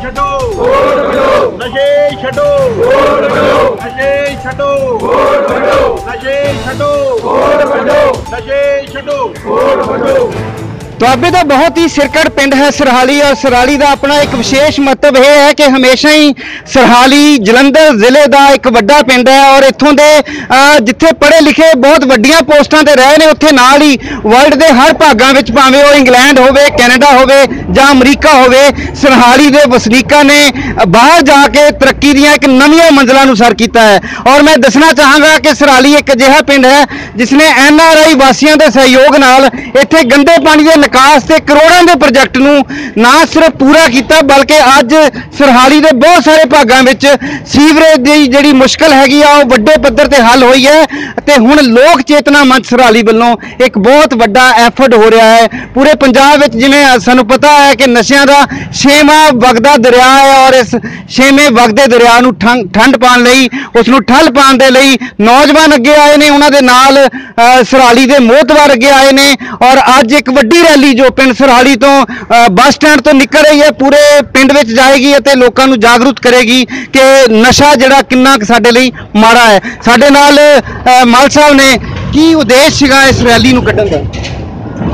ਨਸ਼ੇ ਛੱਡੋ। ਨਸ਼ੇ ਛੱਡੋ। ਨਸ਼ੇ ਛੱਡੋ। ਨਸ਼ੇ ਛੱਡੋ। ਦੁਆਬੇ ਦਾ ਬਹੁਤ ਹੀ ਸਿਰਕੜ ਪਿੰਡ ਹੈ ਸਰਹਾਲੀ ਔਰ ਸਰਹਾਲੀ ਦਾ ਆਪਣਾ ਇੱਕ ਵਿਸ਼ੇਸ਼ ਮਹੱਤਵ ਇਹ ਹੈ ਕਿ ਹਮੇਸ਼ਾ ਹੀ ਸਰਹਾਲੀ ਜਲੰਧਰ ਜ਼ਿਲ੍ਹੇ ਦਾ ਇੱਕ ਵੱਡਾ ਪਿੰਡ ਹੈ ਔਰ ਇੱਥੋਂ ਦੇ ਜਿੱਥੇ ਪੜ੍ਹੇ ਲਿਖੇ ਬਹੁਤ ਵੱਡੀਆਂ ਪੋਸਟਾਂ ਤੇ ਰਹੇ ਨੇ, ਉੱਥੇ ਨਾਲ ਹੀ ਵਰਲਡ ਦੇ ਹਰ ਭਾਗਾਂ ਵਿੱਚ ਭਾਵੇਂ ਉਹ ਇੰਗਲੈਂਡ ਹੋਵੇ, ਕੈਨੇਡਾ ਹੋਵੇ ਜਾਂ ਅਮਰੀਕਾ ਹੋਵੇ, ਸਰਹਾਲੀ ਦੇ ਵਸਨੀਕਾਂ ਨੇ ਬਾਹਰ ਜਾ ਕੇ ਤਰੱਕੀ ਦੀਆਂ ਇੱਕ ਨਵੀਆਂ ਮੰਜ਼ਲਾਂ ਨੂੰ ਸਰ ਕੀਤਾ ਹੈ। ਔਰ ਮੈਂ ਦੱਸਣਾ ਚਾਹਾਂਗਾ ਕਿ ਸਰਹਾਲੀ ਇੱਕ ਅਜਿਹਾ ਪਿੰਡ ਹੈ ਜਿਸ ਨੇ ਐਨ ਆਰ ਆਈ ਵਾਸੀਆਂ ਦੇ ਸਹਿਯੋਗ ਨਾਲ ਇੱਥੇ ਗੰਦੇ ਪਾਣੀ ਦੇ ਵਿਕਾਸ ਤੇ ਕਰੋੜਾਂ ਦੇ ਪ੍ਰੋਜੈਕਟ ਨੂੰ ਨਾ ਸਿਰਫ ਪੂਰਾ ਕੀਤਾ, ਬਲਕਿ ਅੱਜ ਸਰਹਾਲੀ ਦੇ ਬਹੁਤ ਸਾਰੇ ਭਾਗਾਂ ਵਿੱਚ ਸੀਵਰੇਜ ਦੀ ਜਿਹੜੀ ਮੁਸ਼ਕਲ ਹੈਗੀ ਆ, ਉਹ ਵੱਡੇ ਪੱਧਰ ਤੇ ਹੱਲ ਹੋਈ ਹੈ ਤੇ ਹੁਣ ਲੋਕ ਚੇਤਨਾ ਮੰਚ ਸਰਹਾਲੀ ਵੱਲੋਂ ਇੱਕ ਬਹੁਤ ਵੱਡਾ ਐਫਰਟ ਹੋ ਰਿਹਾ ਹੈ। ਪੂਰੇ ਪੰਜਾਬ ਵਿੱਚ ਜਿਵੇਂ ਸਾਨੂੰ ਪਤਾ ਹੈ ਕਿ ਨਸ਼ਿਆਂ ਦਾ ਛੇਵਾਂ ਵਗਦਾ ਦਰਿਆ ਹੈ ਔਰ ਇਸ ਛੇਵੇਂ ਵਗਦੇ ਦਰਿਆ ਨੂੰ ਠੰ- ਠੰਡ ਪਾਉਣ ਲਈ ਉਸ ਨੂੰ ਠੱਲ ਪਾਉਣ ਦੇ ਲਈ ਨੌਜਵਾਨ ਅੱਗੇ ਆਏ ਨੇ, ਉਹਨਾਂ ਦੇ ਨਾਲ ਸਰਹਾਲੀ ਦੇ ਮੋਹਤਵਾਰ ਅੱਗੇ ਆਏ ਨੇ ਔਰ ਅੱਜ ਇੱਕ ਵੱਡੀ ਰੈਲੀ ਜੋ ਪਿੰਡ ਸਰਹਾਲੀ ਤੋਂ ਬੱਸ ਸਟੈਂਡ ਤੋਂ ਨਿਕਲ ਰਹੀ ਹੈ ਪੂਰੇ ਪਿੰਡ ਵਿੱਚ ਜਾਏਗੀ ਅਤੇ ਲੋਕਾਂ ਨੂੰ ਜਾਗਰੂਕ ਕਰੇਗੀ ਕਿ ਨਸ਼ਾ ਜਿਹੜਾ ਕਿੰਨਾ ਕੁ ਸਾਡੇ ਲਈ ਮਾੜਾ ਹੈ। ਸਾਡੇ ਨਾਲ ਅ, ਮਲ ਸਾਹਿਬ ਨੇ ਕੀ ਉਦੇਸ਼ ਸੀਗਾ ਇਸ ਰੈਲੀ ਨੂੰ ਕੱਢਣ ਦਾ?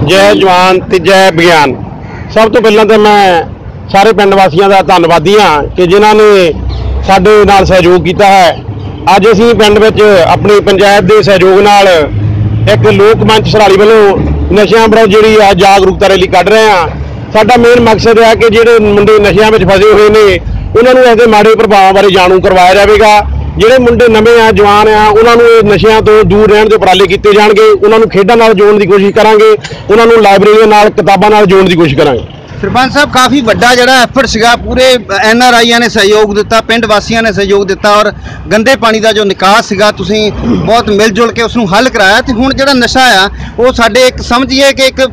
ਜੈ ਜਵਾਨ ਤੇ ਜੈ ਵਿਗਿਆਨ। ਸਭ ਤੋਂ ਪਹਿਲਾਂ ਤਾਂ ਮੈਂ ਸਾਰੇ ਪਿੰਡ ਵਾਸੀਆਂ ਦਾ ਧੰਨਵਾਦੀ ਹਾਂ ਕਿ ਜਿਨ੍ਹਾਂ ਨੇ ਸਾਡੇ ਨਾਲ ਸਹਿਯੋਗ ਕੀਤਾ ਹੈ। ਅੱਜ ਅਸੀਂ ਪਿੰਡ ਵਿੱਚ ਆਪਣੀ ਪੰਚਾਇਤ ਦੇ ਸਹਿਯੋਗ ਨਾਲ ਇੱਕ ਲੋਕ ਮੰਚ ਸਰਾਲੀ ਵੱਲੋਂ ਨਸ਼ਿਆਂ ਵਿਰੁੱਧ ਜਿਹੜੀ ਆ ਜਾਗਰੂਕਤਾ ਰੈਲੀ ਕੱਢ ਰਹੇ ਹਾਂ ਸਾਡਾ ਮੇਨ ਮਕਸਦ ਹੈ ਕਿ ਜਿਹੜੇ ਮੁੰਡੇ ਨਸ਼ਿਆਂ ਵਿੱਚ ਫਸੇ ਹੋਏ ਨੇ, ਉਹਨਾਂ ਨੂੰ ਇਹਦੇ ਮਾੜੇ ਪ੍ਰਭਾਵਾਂ ਬਾਰੇ ਜਾਣੂ ਕਰਵਾਇਆ ਜਾਵੇਗਾ। ਜਿਹੜੇ ਮੁੰਡੇ ਨਵੇਂ ਆ, ਜਵਾਨ ਆ, ਉਹਨਾਂ ਨੂੰ ਇਹ ਨਸ਼ਿਆਂ ਤੋਂ ਦੂਰ ਰਹਿਣ ਦੇ ਉਪਰਾਲੇ ਕੀਤੇ ਜਾਣਗੇ। ਉਹਨਾਂ ਨੂੰ ਖੇਡਾਂ ਨਾਲ ਜੋੜਨ ਦੀ ਕੋਸ਼ਿਸ਼ ਕਰਾਂਗੇ। ਉਹਨਾਂ ਨੂੰ ਲਾਇਬ੍ਰੇਰੀਆਂ ਨਾਲ, ਕਿਤਾਬਾਂ ਨਾਲ ਜੋੜਨ ਦੀ ਕੋਸ਼ਿਸ਼ ਕਰਾਂਗੇ। ਸਰਪੰਚ ਸਾਹਿਬ, ਕਾਫੀ ਵੱਡਾ ਜਿਹੜਾ ਐਫਰਟ ਸੀਗਾ, ਪੂਰੇ ਐਨ ਆਰ ਆਈਆਂ ਨੇ ਸਹਿਯੋਗ ਦਿੱਤਾ, ਪਿੰਡ ਵਾਸੀਆਂ ਨੇ ਸਹਿਯੋਗ ਦਿੱਤਾ ਔਰ ਗੰਦੇ ਪਾਣੀ ਦਾ ਜੋ ਨਿਕਾਸ ਸੀਗਾ, ਤੁਸੀਂ ਬਹੁਤ ਮਿਲ ਜੁਲ ਕੇ ਉਸ ਨੂੰ ਹੱਲ ਕਰਾਇਆ ਤੇ ਹੁਣ ਜਿਹੜਾ ਨਸ਼ਾ ਆ, ਉਹ ਸਾਡੇ ਇੱਕ ਸਮਝੀਏ ਕਿ ਇੱਕ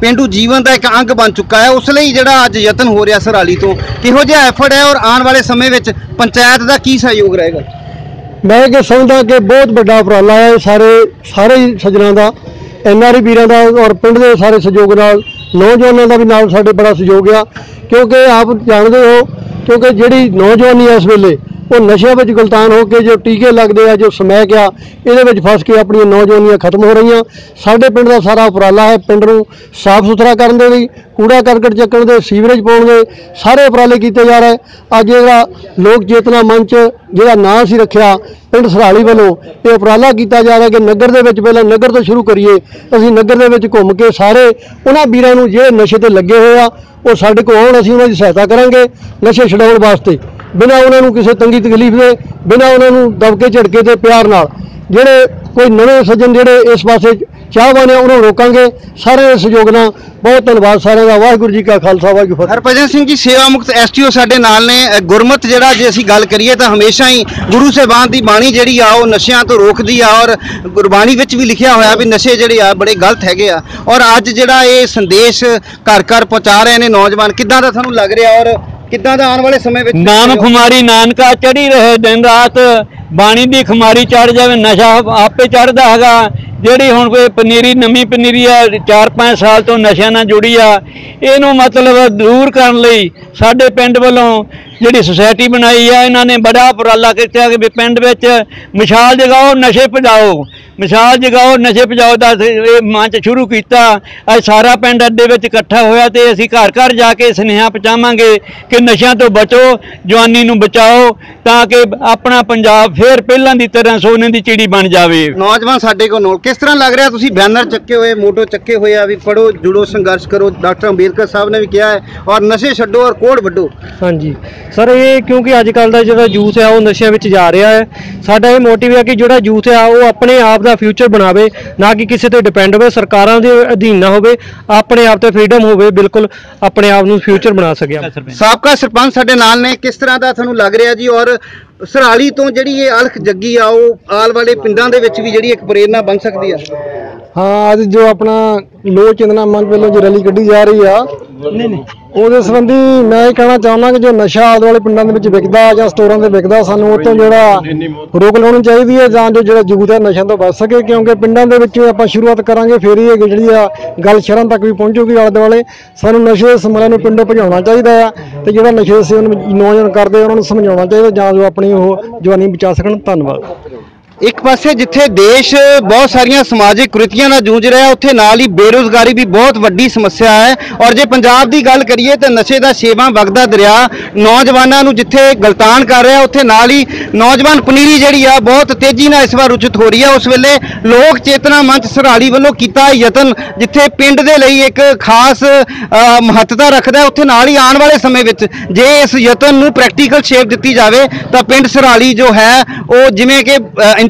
ਪਿੰਡੂ ਜੀਵਨ ਦਾ ਇੱਕ ਅੰਗ ਬਣ ਚੁੱਕਾ ਹੈ। ਉਸ ਲਈ ਜਿਹੜਾ ਅੱਜ ਯਤਨ ਹੋ ਰਿਹਾ ਸਰਹਾਲੀ ਤੋਂ, ਕਿਹੋ ਜਿਹਾ ਐਫਰਟ ਹੈ ਔਰ ਆਉਣ ਵਾਲੇ ਸਮੇਂ ਵਿੱਚ ਪੰਚਾਇਤ ਦਾ ਕੀ ਸਹਿਯੋਗ ਰਹੇਗਾ? ਮੈਂ ਕਿ ਸਮਝਦਾ ਕਿ ਬਹੁਤ ਵੱਡਾ ਉਪਰਾਲਾ ਹੈ ਸਾਰੇ ਸਾਰੇ ਹੀ ਸੱਜਣਾਂ ਦਾ ਐਨਆਰਈ ਵੀਰਾਂ ਦਾ ਔਰ ਪਿੰਡ ਦੇ ਸਾਰੇ ਸਹਿਯੋਗ ਨਾਲ ਨੌਜਵਾਨਾਂ ਦਾ ਵੀ ਨਾਲ ਸਾਡੇ ਬੜਾ ਸਹਿਯੋਗ ਆ, ਕਿਉਂਕਿ ਆਪ ਜਾਣਦੇ ਹੋ, ਕਿਉਂਕਿ ਜਿਹੜੀ ਨੌਜਵਾਨੀ ਇਸ ਵੇਲੇ ਉਹ ਨਸ਼ਿਆਂ ਵਿੱਚ ਗੁਲਤਾਨ ਹੋ ਕੇ ਜੋ ਟੀਕੇ ਲੱਗਦੇ ਆ, ਜੋ ਸਮੈਕ ਆ, ਇਹਦੇ ਵਿੱਚ ਫਸ ਕੇ ਆਪਣੀਆਂ ਨੌਜਵਾਨੀਆਂ ਖਤਮ ਹੋ ਰਹੀਆਂ। ਸਾਡੇ ਪਿੰਡ ਦਾ ਸਾਰਾ ਉਪਰਾਲਾ ਹੈ ਪਿੰਡ ਨੂੰ ਸਾਫ਼ ਸੁਥਰਾ ਕਰਨ ਦੇ ਲਈ, ਕੂੜਾ ਕਰਕਟ ਚੱਕਣ ਦੇ, ਸੀਵਰੇਜ ਪਾਉਣ ਦੇ, ਸਾਰੇ ਉਪਰਾਲੇ ਕੀਤੇ ਜਾ ਰਹੇ। ਅੱਜ ਜਿਹੜਾ ਲੋਕ ਚੇਤਨਾ ਮੰਚ, ਜਿਹੜਾ ਨਾਂ ਸੀ ਰੱਖਿਆ ਪਿੰਡ ਸਰਾਲੀ ਵੱਲੋਂ, ਇਹ ਉਪਰਾਲਾ ਕੀਤਾ ਜਾ ਰਿਹਾ ਕਿ ਨਗਰ ਦੇ ਵਿੱਚ ਪਹਿਲਾਂ ਨਗਰ ਤੋਂ ਸ਼ੁਰੂ ਕਰੀਏ। ਅਸੀਂ ਨਗਰ ਦੇ ਵਿੱਚ ਘੁੰਮ ਕੇ ਸਾਰੇ ਉਹਨਾਂ ਵੀਰਾਂ ਨੂੰ ਜਿਹੜੇ ਨਸ਼ੇ ਤੇ ਲੱਗੇ ਹੋਏ ਆ, ਉਹ ਸਾਡੇ ਕੋਲ ਆਉਣ, ਅਸੀਂ ਉਹਨਾਂ ਦੀ ਸਹਾਇਤਾ ਕਰਾਂਗੇ ਨਸ਼ੇ ਛਡਾਉਣ ਵਾਸਤੇ। ਬਿਨਾਂ ਉਹਨਾਂ ਨੂੰ ਕਿਸੇ ਤੰਗੀ ਤਕਲੀਫ ਦੇ ਬਿਨਾਂ ਉਹਨਾਂ ਨੂੰ ਦਬਕੇ ਝਟਕੇ ਤੇ ਪਿਆਰ ਨਾਲ। ਜਿਹੜੇ ਕੋਈ ਨਵੇਂ ਸੱਜਣ ਜਿਹੜੇ ਇਸ ਪਾਸੇ ਚਾਹਵਾਨ ਆ ਉਹਨਾਂ ਨੂੰ ਰੋਕਾਂਗੇ। ਸਾਰੇ ਦੇ ਸਹਿਯੋਗ ਨਾਲ ਬਹੁਤ ਧੰਨਵਾਦ ਸਾਰਿਆਂ ਦਾ। ਵਾਹਿਗੁਰੂ ਜੀ ਕਾ ਖਾਲਸਾ ਵਾਹਿਗੁਰੂ ਫਤਿਹ। ਹਰਭਜਨ ਸਿੰਘ ਜੀ ਸੇਵਾ ਮੁਕਤ ਐਸਟੀਓ ਸਾਡੇ ਨਾਲ ਨੇ। ਅ, ਗੁਰਮਤ ਜਿਹੜਾ ਜੇ ਅਸੀਂ ਗੱਲ ਕਰੀਏ ਤਾਂ ਹਮੇਸ਼ਾ ਹੀ ਗੁਰੂ ਸਾਹਿਬਾਨ ਦੀ ਬਾਣੀ ਜਿਹੜੀ ਆ ਉਹ ਨਸ਼ਿਆਂ ਤੋਂ ਰੋਕਦੀ ਆ ਔਰ ਗੁਰਬਾਣੀ ਵਿੱਚ ਵੀ ਲਿਖਿਆ ਹੋਇਆ ਵੀ ਨਸ਼ੇ ਜਿਹੜੇ ਆ ਬੜੇ ਗਲਤ ਹੈਗੇ ਆ। ਔਰ ਅੱਜ ਜਿਹੜਾ ਇਹ ਸੰਦੇਸ਼ ਘਰ ਘਰ ਪਹੁੰਚਾ ਰਹੇ ਨੇ ਨੌਜਵਾਨ ਕਿੱਦਾਂ ਦਾ ਤੁਹਾਨੂੰ ਲੱਗ ਰਿਹਾ ਔਰ ਕਿੱਦਾਂ ਦਾ ਆਉਣ ਵਾਲੇ ਸਮੇਂ ਵਿੱਚ? ਨਾਮ ਖੁਮਾਰੀ ਨਾਨਕਾ ਚੜੀ ਰਹੇ ਦਿਨ ਰਾਤ, ਬਾਣੀ ਦੀ ਖੁਮਾਰੀ ਚੜ ਜਾਵੇ, ਨਸ਼ਾ ਆਪੇ ਚੜਦਾ ਹੈਗਾ। ਜਿਹੜੀ ਹੁਣ ਕੋਈ ਪਨੀਰੀ, ਨਵੀਂ ਪਨੀਰੀ ਆ 4-5 ਸਾਲ ਤੋਂ ਨਸ਼ਿਆਂ ਨਾਲ ਜੁੜੀ ਆ, ਇਹਨੂੰ ਮਤਲਬ ਦੂਰ ਕਰਨ ਲਈ ਸਾਡੇ ਪਿੰਡ ਵੱਲੋਂ ਜਿਹੜੀ ਸੁਸਾਇਟੀ ਬਣਾਈ ਆ, ਇਹਨਾਂ ਨੇ ਬੜਾ ਉਪਰਾਲਾ ਕੀਤਾ ਕਿ ਵੀ ਪਿੰਡ ਵਿੱਚ ਮਿਸਾਲ ਜਗਾਓ, ਨਸ਼ੇ ਭਜਾਓ ਮਿਸਾਲ ਜਗਾਓ, ਨਸ਼ੇ ਭਜਾਓ ਦਾ ਇਹ ਮੰਚ ਸ਼ੁਰੂ ਕੀਤਾ। ਅੱਜ ਸਾਰਾ ਪਿੰਡ ਅੱਡੇ ਵਿੱਚ ਇਕੱਠਾ ਹੋਇਆ ਤੇ ਅਸੀਂ ਘਰ ਘਰ ਜਾ ਕੇ ਸੁਨੇਹਾ ਪਹੁੰਚਾਵਾਂਗੇ ਕਿ ਨਸ਼ਿਆਂ ਤੋਂ ਬਚੋ, ਜਵਾਨੀ ਨੂੰ ਬਚਾਓ, ਤਾਂ ਕਿ ਆਪਣਾ ਪੰਜਾਬ ਫੇਰ ਪਹਿਲਾਂ ਦੀ ਤਰ੍ਹਾਂ ਸੋਨੇ ਦੀ ਚਿੜੀ ਬਣ ਜਾਵੇ। ਨੌਜਵਾਨ ਸਾਡੇ ਕੋਲ ਨੋਲ ਕਿਸ ਤਰ੍ਹਾਂ ਲੱਗ ਰਿਹਾ? ਤੁਸੀਂ ਬੈਨਰ ਚੱਕੇ ਹੋਏ ਮੋਟੋ ਚੱਕੇ ਹੋਏ ਆ ਵੀ ਪੜੋ ਜੁੜੋ ਸੰਘਰਸ਼ ਕਰੋ। ਡਾਕਟਰ ਅੰਬੇਦਕਰ ਸਾਹਿਬ ਨੇ ਵੀ ਕਿਹਾ ਹੈ ਔਰ ਨਸ਼ੇ ਛੱਡੋ ਔਰ ਕੋੜ ਵੱਢੋ। ਹਾਂਜੀ। ਸਰ ਇਹ ਕਿਉਂਕਿ ਅੱਜ ਕੱਲ ਦਾ ਜਿਹੜਾ ਯੂਥ ਹੈ ਉਹ ਨਸ਼ਿਆਂ ਵਿੱਚ ਜਾ ਰਿਹਾ ਹੈ। ਸਾਡਾ ਇਹ ਮੋਟਿਵ ਹੈ ਕਿ ਜਿਹੜਾ ਯੂਥ ਹੈ ਉਹ ਆਪਣੇ ਆਪ ਦਾ ਫਿਊਚਰ ਬਣਾਵੇ ਨਾ ਕਿ ਕਿਸੇ ਤੇ ਡਿਪੈਂਡ ਹੋਵੇ ਸਰਕਾਰਾਂ ਦੇ ਅਧੀਨ ਨਾ ਹੋਵੇ ਆਪਣੇ ਆਪ ਤੇ ਫਰੀडम ਹੋਵੇ ਬਿਲਕੁਲ ਆਪਣੇ ਆਪ ਨੂੰ ਫਿਊਚਰ ਬਣਾ ਸਕਿਆ ਸਾਬਕਾ ਸਰਪੰਚ ਸਾਡੇ ਨਾਲ ਨੇ। ਕਿਸ ਤਰ੍ਹਾਂ ਦਾ ਤੁਹਾਨੂੰ ਲੱਗ ਰਿਹਾ ਜੀ? ਔਰ ਸਰਾਲੀ ਤੋਂ ਜਿਹੜੀ ਇਹ ਅਲਖ ਜੱਗੀ ਆ, ਉਹ ਆਲ ਵਾਲੇ ਪਿੰਡਾਂ ਦੇ ਵਿੱਚ ਵੀ ਜਿਹੜੀ ਇੱਕ ਪ੍ਰੇਰਨਾ ਬਣ ਸਕਦੀ ਆ? ਹਾਂ ਅੱਜ ਜੋ ਆਪਣਾ ਲੋ ਚਿੰਦਨਾ ਮੰਗ ਵੱਲੋਂ ਜੋ ਰੈਲੀ ਕੱਢੀ ਜਾ ਰਹੀ ਆ ਨਹੀਂ ਨਹੀਂ। ਉਹਦੇ ਸੰਬੰਧੀ ਮੈਂ ਇਹ ਕਹਿਣਾ ਚਾਹੁੰਦਾ ਕਿ ਜੋ ਨਸ਼ਾ ਆਲੇ ਵਾਲੇ ਪਿੰਡਾਂ ਦੇ ਵਿੱਚ ਵਿਕਦਾ ਜਾਂ ਸਟੋਰਾਂ ਤੇ ਵਿਕਦਾ ਸਾਨੂੰ ਉਹ ਤੋਂ ਜਿਹੜਾ ਰੋਕ ਲਾਉਣੀ ਚਾਹੀਦੀ ਹੈ ਜਾਂ ਜੋ ਜਿਹੜਾ ਯੂਥ ਹੈ ਨਸ਼ਿਆਂ ਤੋਂ ਬਚ ਸਕੇ ਕਿਉਂਕਿ ਪਿੰਡਾਂ ਦੇ ਵਿੱਚ ਆਪਾਂ ਸ਼ੁਰੂਆਤ ਕਰਾਂਗੇ ਫੇਰ ਹੀ ਇਹ ਜਿਹੜੀ ਆ ਗੱਲ ਸ਼ਹਿਰਾਂ ਤੱਕ ਵੀ ਪਹੁੰਚੂਗੀ ਆਲੇ ਦੁਆਲੇ। ਸਾਨੂੰ ਨਸ਼ੇ ਦੇ ਸਮਲਿਆਂ ਨੂੰ ਪਿੰਡੋਂ ਭਜਾਉਣਾ ਚਾਹੀਦਾ ਆ ਤੇ ਜਿਹੜਾ ਨਸ਼ੇ ਦੇ ਸੇਵਨ ਨੌਜਵਾਨ ਕਰਦੇ ਉਹਨਾਂ ਨੂੰ ਸਮਝਾਉਣਾ ਚਾਹੀਦਾ ਜਾਂ ਜੋ ਆਪਣੀ ਉਹ ਜਵਾਨੀ ਬਚਾ ਸਕਣ। ਧੰਨਵਾਦ। ਇੱਕ ਪਾਸੇ ਜਿੱਥੇ ਦੇਸ਼ ਬਹੁਤ ਸਾਰੀਆਂ ਸਮਾਜਿਕ ਕੁਰੀਤੀਆਂ ਨਾਲ ਜੂਝ ਰਿਹਾ, ਉੱਥੇ ਨਾਲ ਹੀ ਬੇਰੋਜ਼ਗਾਰੀ ਵੀ ਬਹੁਤ ਵੱਡੀ ਸਮੱਸਿਆ ਹੈ। ਔਰ ਜੇ ਪੰਜਾਬ ਦੀ ਗੱਲ ਕਰੀਏ ਤਾਂ ਨਸ਼ੇ ਦਾ ਛੇਵਾਂ ਵਗਦਾ ਦਰਿਆ ਨੌਜਵਾਨਾਂ ਨੂੰ ਜਿੱਥੇ ਗਲਤਾਨ ਕਰ ਰਿਹਾ, ਉੱਥੇ ਨਾਲ ਹੀ ਨੌਜਵਾਨ ਪਨੀਰੀ ਜਿਹੜੀ ਆ, ਬਹੁਤ ਤੇਜ਼ੀ ਨਾਲ ਇਸ ਵਾਰ ਉਚਿਤ ਹੋ ਰਹੀ ਹੈ ਉਸ ਵੇਲੇ ਲੋਕ ਚੇਤਨਾ ਮੰਚ ਸਰਾਲੀ ਵੱਲੋਂ ਕੀਤਾ ਯਤਨ, ਜਿੱਥੇ ਪਿੰਡ ਦੇ ਲਈ ਇੱਕ ਖਾਸ ਮਹੱਤਤਾ ਰੱਖਦਾ, ਉੱਥੇ ਨਾਲ ਹੀ ਆਉਣ ਵਾਲੇ ਸਮੇਂ ਵਿੱਚ ਜੇ ਇਸ ਯਤਨ ਨੂੰ ਪ੍ਰੈਕਟੀਕਲ ਸ਼ੇਪ ਦਿੱਤੀ ਜਾਵੇ, ਤਾਂ ਪਿੰਡ ਸਰਾਲੀ ਜੋ ਹੈ, ਉਹ ਜਿਵੇਂ ਕਿ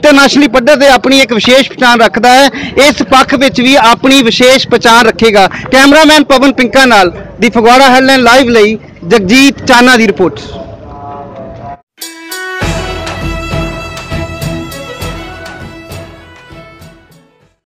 ਇੰਟਰਨੈਸ਼ਨਲੀ ਪੱਧਰ ਤੇ ਆਪਣੀ ਇੱਕ ਵਿਸ਼ੇਸ਼ ਪਛਾਣ ਰੱਖਦਾ ਹੈ। ਇਸ ਪੱਖ ਵਿੱਚ ਵੀ ਆਪਣੀ ਵਿਸ਼ੇਸ਼ ਪਛਾਣ ਰੱਖੇਗਾ। ਕੈਮਰਾਮੈਨ ਪਵਨ ਪਿੰਕਾ ਨਾਲ ਦੀ ਫਗਵਾੜਾ ਹੈਡਲਾਈਨ ਲਾਈਵ ਲਈ ਜਗਜੀਤ ਚਾਨਾ ਦੀ ਰਿਪੋਰਟ।